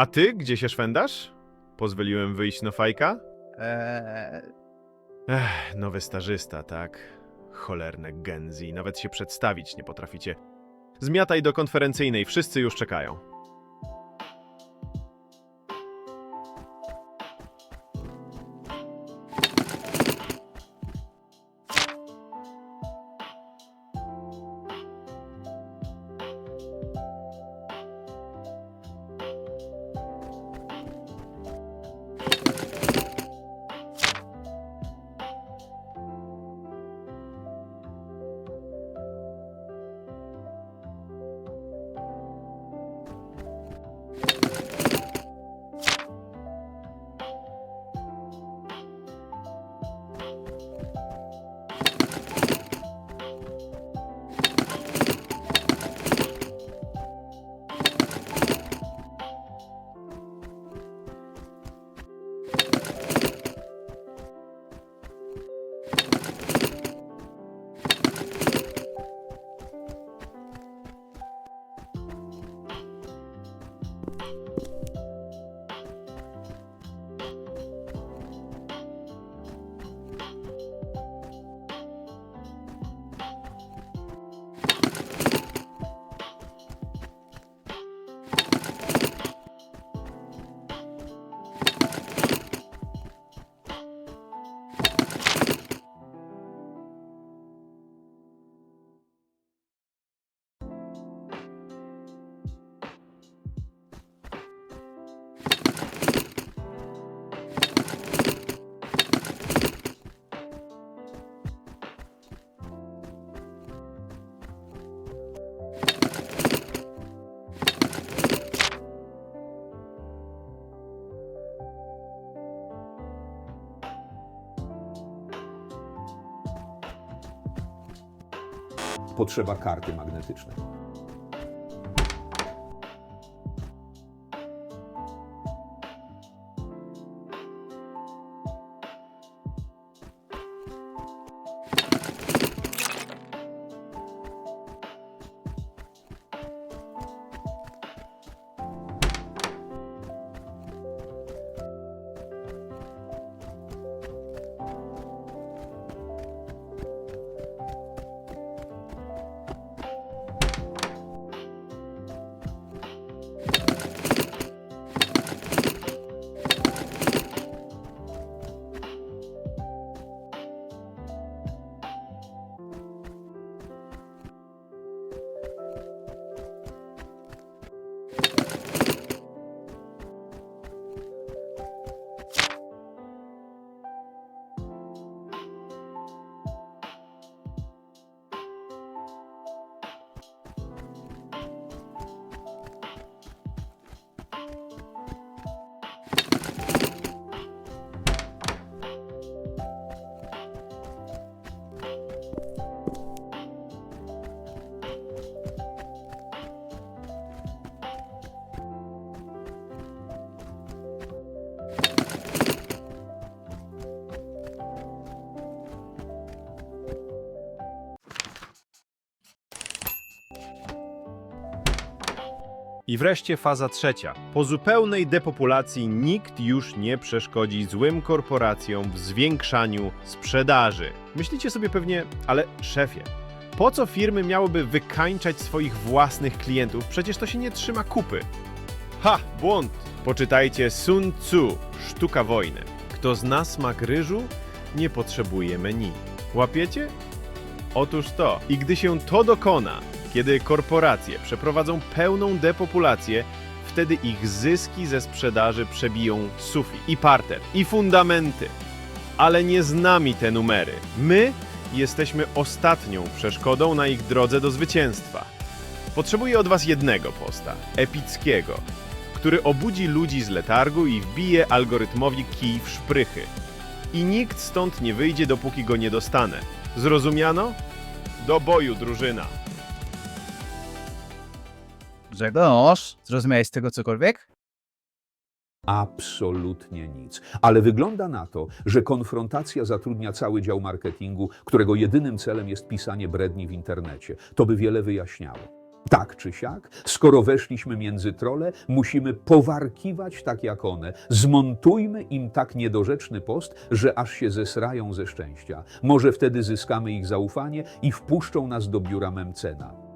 A ty gdzie się szwędasz? Pozwoliłem wyjść no fajka? Eee, Ech, nowy stażysta, tak? Cholerne genzi, nawet się przedstawić nie potraficie. Zmiataj do konferencyjnej, wszyscy już czekają. Potrzeba karty magnetycznej. I wreszcie faza trzecia. Po zupełnej depopulacji nikt już nie przeszkodzi złym korporacjom w zwiększaniu sprzedaży. Myślicie sobie pewnie, ale szefie, po co firmy miałyby wykańczać swoich własnych klientów? Przecież to się nie trzyma kupy. Ha, błąd! Poczytajcie Sun Tzu, Sztuka wojny. Kto zna smak ryżu, nie potrzebuje menu. Łapiecie? Otóż to. I gdy się to dokona, kiedy korporacje przeprowadzą pełną depopulację, wtedy ich zyski ze sprzedaży przebiją sufit i parter i fundamenty. Ale nie z nami te numery. My jesteśmy ostatnią przeszkodą na ich drodze do zwycięstwa. Potrzebuję od was jednego posta, epickiego, który obudzi ludzi z letargu i wbije algorytmowi kij w szprychy. I nikt stąd nie wyjdzie, dopóki go nie dostanę. Zrozumiano? Do boju, drużyna! Grzegorz, zrozumiałeś z tego cokolwiek? Absolutnie nic. Ale wygląda na to, że konfrontacja zatrudnia cały dział marketingu, którego jedynym celem jest pisanie bredni w internecie. To by wiele wyjaśniało. Tak czy siak, skoro weszliśmy między trole, musimy powarkiwać tak jak one. Zmontujmy im tak niedorzeczny post, że aż się zesrają ze szczęścia. Może wtedy zyskamy ich zaufanie i wpuszczą nas do biura Memcena.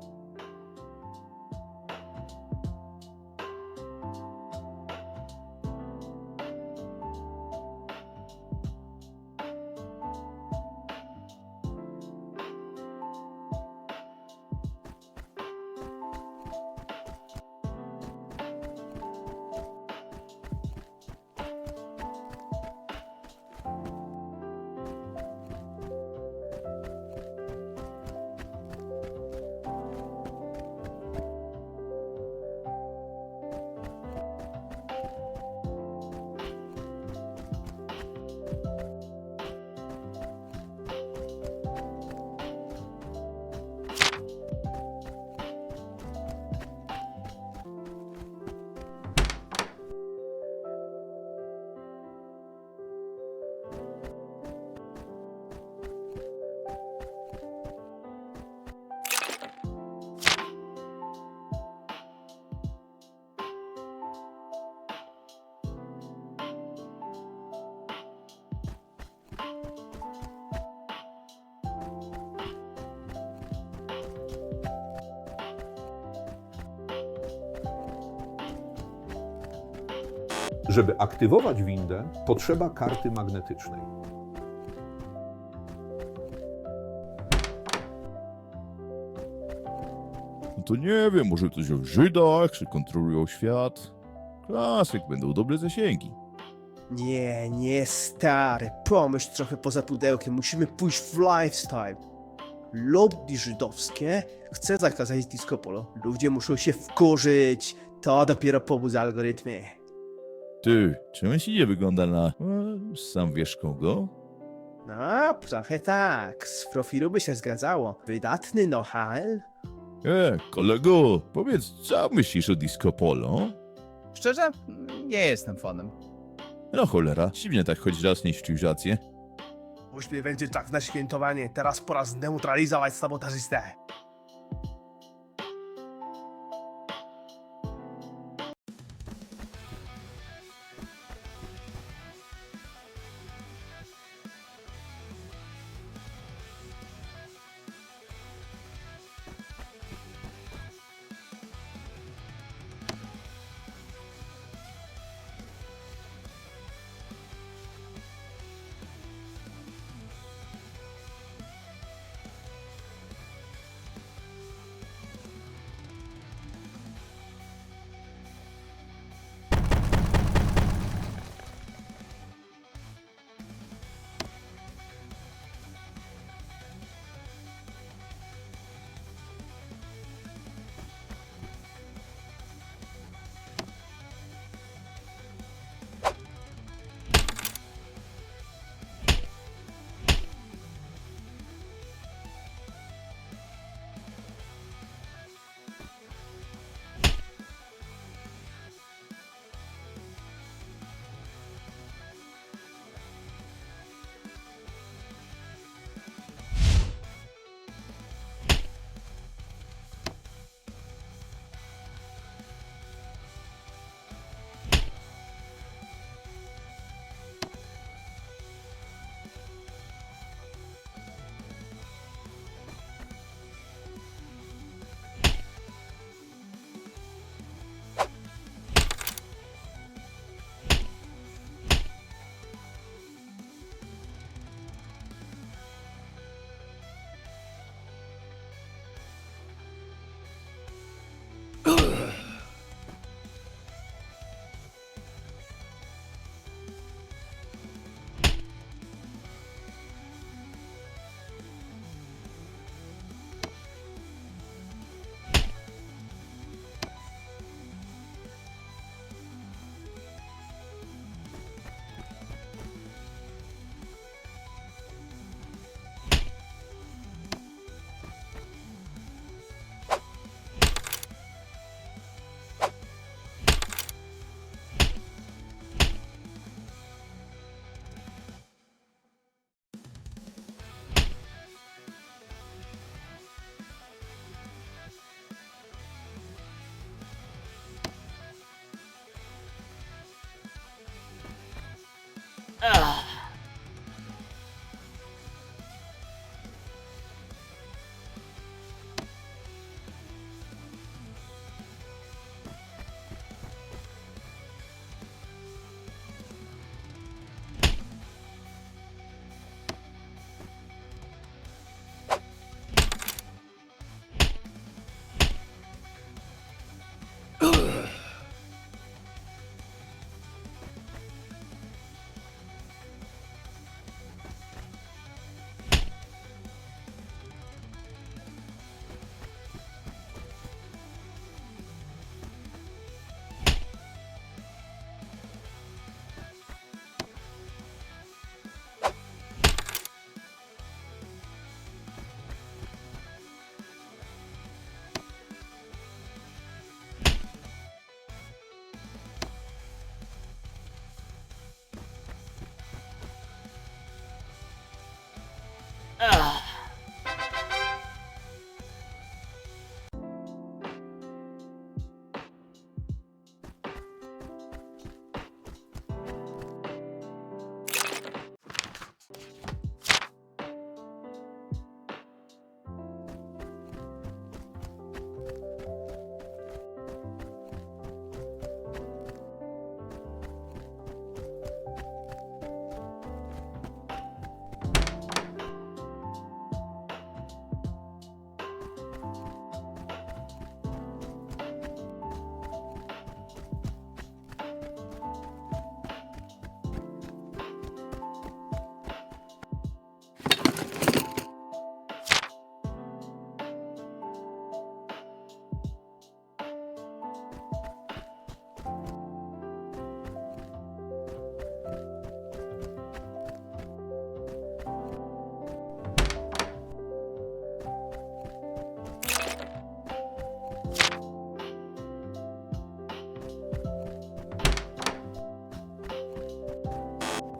Żeby aktywować windę, potrzeba karty magnetycznej. No to nie wiem, może coś o Żydach, czy kontrolują świat. Klasyk, będą dobre zasięgi. Nie, nie stary, pomyśl trochę poza pudełkiem, musimy pójść w lifestyle. Lobby żydowskie chce zakazać disco polo. Ludzie muszą się wkurzyć, to dopiero pobudza algorytmy. Ty, czy on się nie wygląda na... E, sam wiesz kogo? No, trochę tak, z profilu by się zgadzało. Wydatny nohal? E, kolego, powiedz, co myślisz o disco polo? Szczerze, nie jestem fanem. No cholera, dziwnie tak choć raz nieść rację. Uśmiech będzie tak na świętowanie, teraz pora zneutralizować sabotażystę.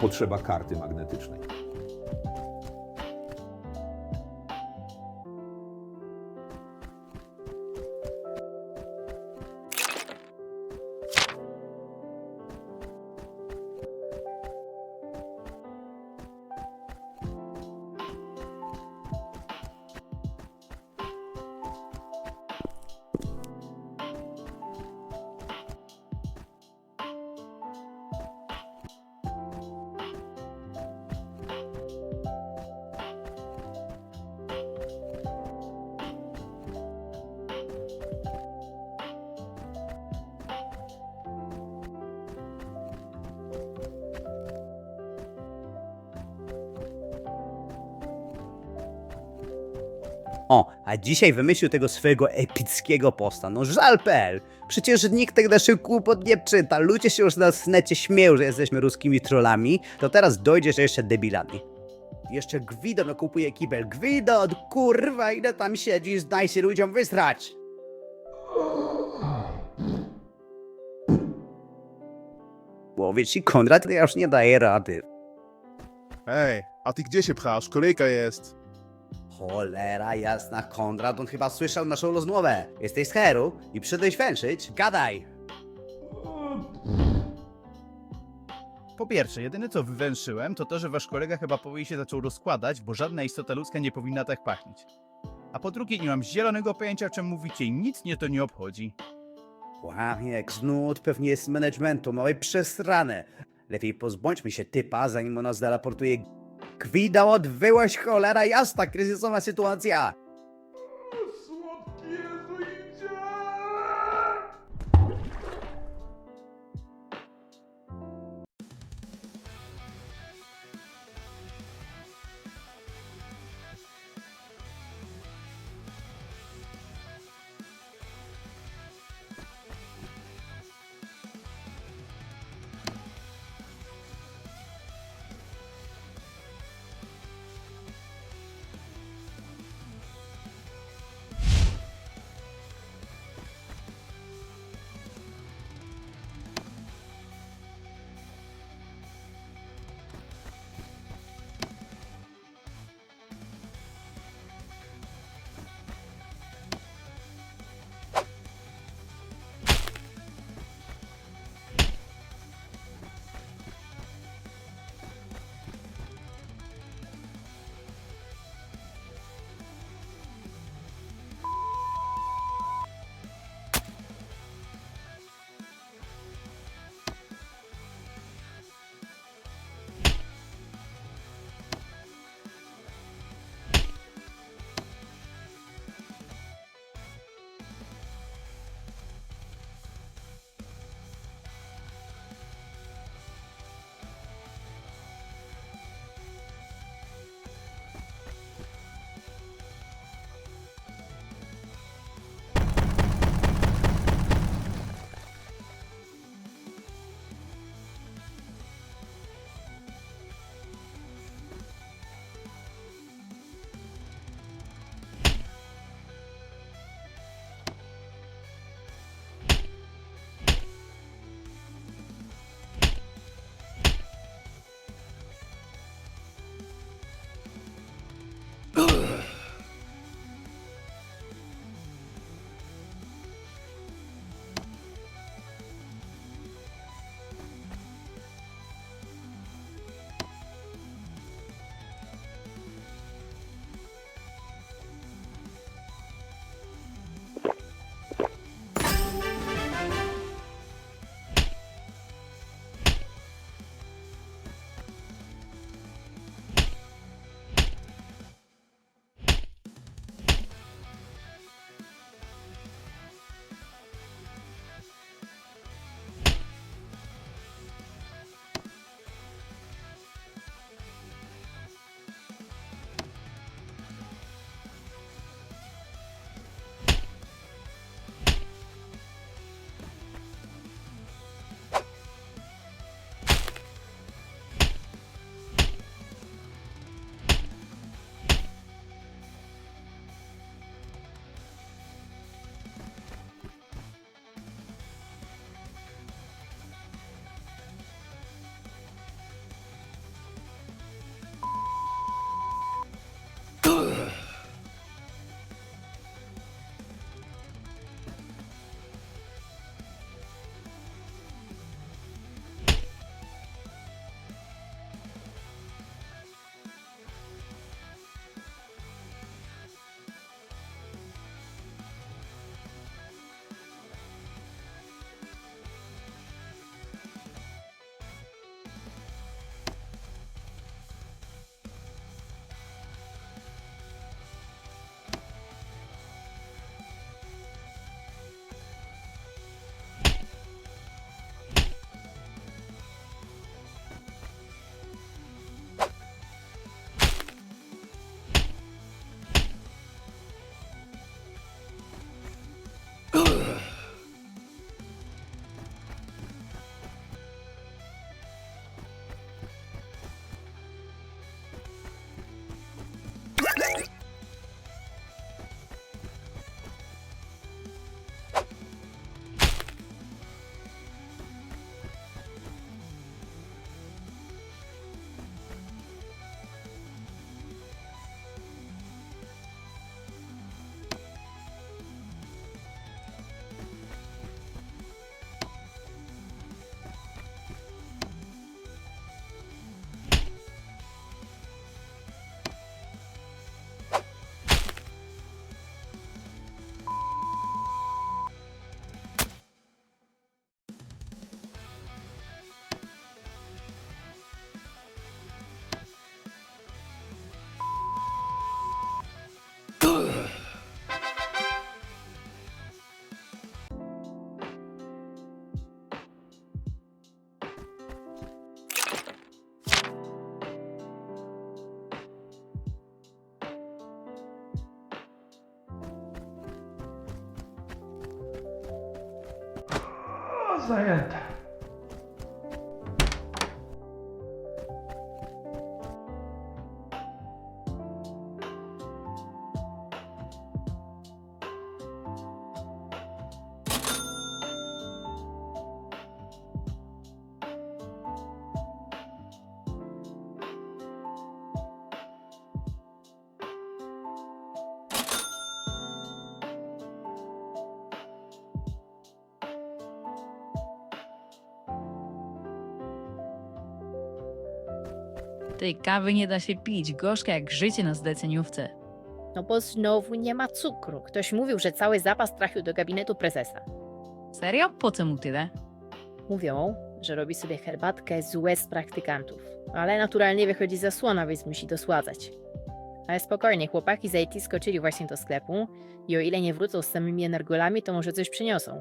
Potrzeba karty magnetycznej. O, a dzisiaj wymyślił tego swojego epickiego posta. No żal.pl. Przecież nikt tych naszych kłopot nie czyta. Ludzie się już na necie śmieją, że jesteśmy ruskimi trollami. To teraz dojdziesz jeszcze debilami. Jeszcze Gwidon okupuje kibel. Gwidon, kurwa, ile tam siedzisz? Daj się ludziom wysrać. Łowicz i Konrad ja już nie daje rady. Hej, a ty gdzie się pchasz? Kolejka jest. Cholera jasna, Konrad, on chyba słyszał naszą rozmowę. Jesteś z Heru i przyszedłeś węszyć? Gadaj! Po pierwsze, jedyne co wywęszyłem, to to, że wasz kolega chyba powoli się zaczął rozkładać, bo żadna istota ludzka nie powinna tak pachnieć. A po drugie, nie mam zielonego pojęcia, o czym mówicie i nic mnie to nie obchodzi. Łamie jak znud, pewnie jest z managementu, małe przesrane. Lepiej pozbądźmy się typa, zanim ona zaraportuje. Gwida odwyłaś, cholera jasna, kryzysowa sytuacja! Zion. Tej kawy nie da się pić, gorzka jak życie na zleceniówce. No bo znowu nie ma cukru. Ktoś mówił, że cały zapas trafił do gabinetu prezesa. Serio? Po co mu tyle? Mówią, że robi sobie herbatkę złe z praktykantów. Ale naturalnie wychodzi zasłona, więc musi dosładzać. Ale spokojnie, chłopaki z IT skoczyli właśnie do sklepu i o ile nie wrócą z samymi energolami, to może coś przyniosą.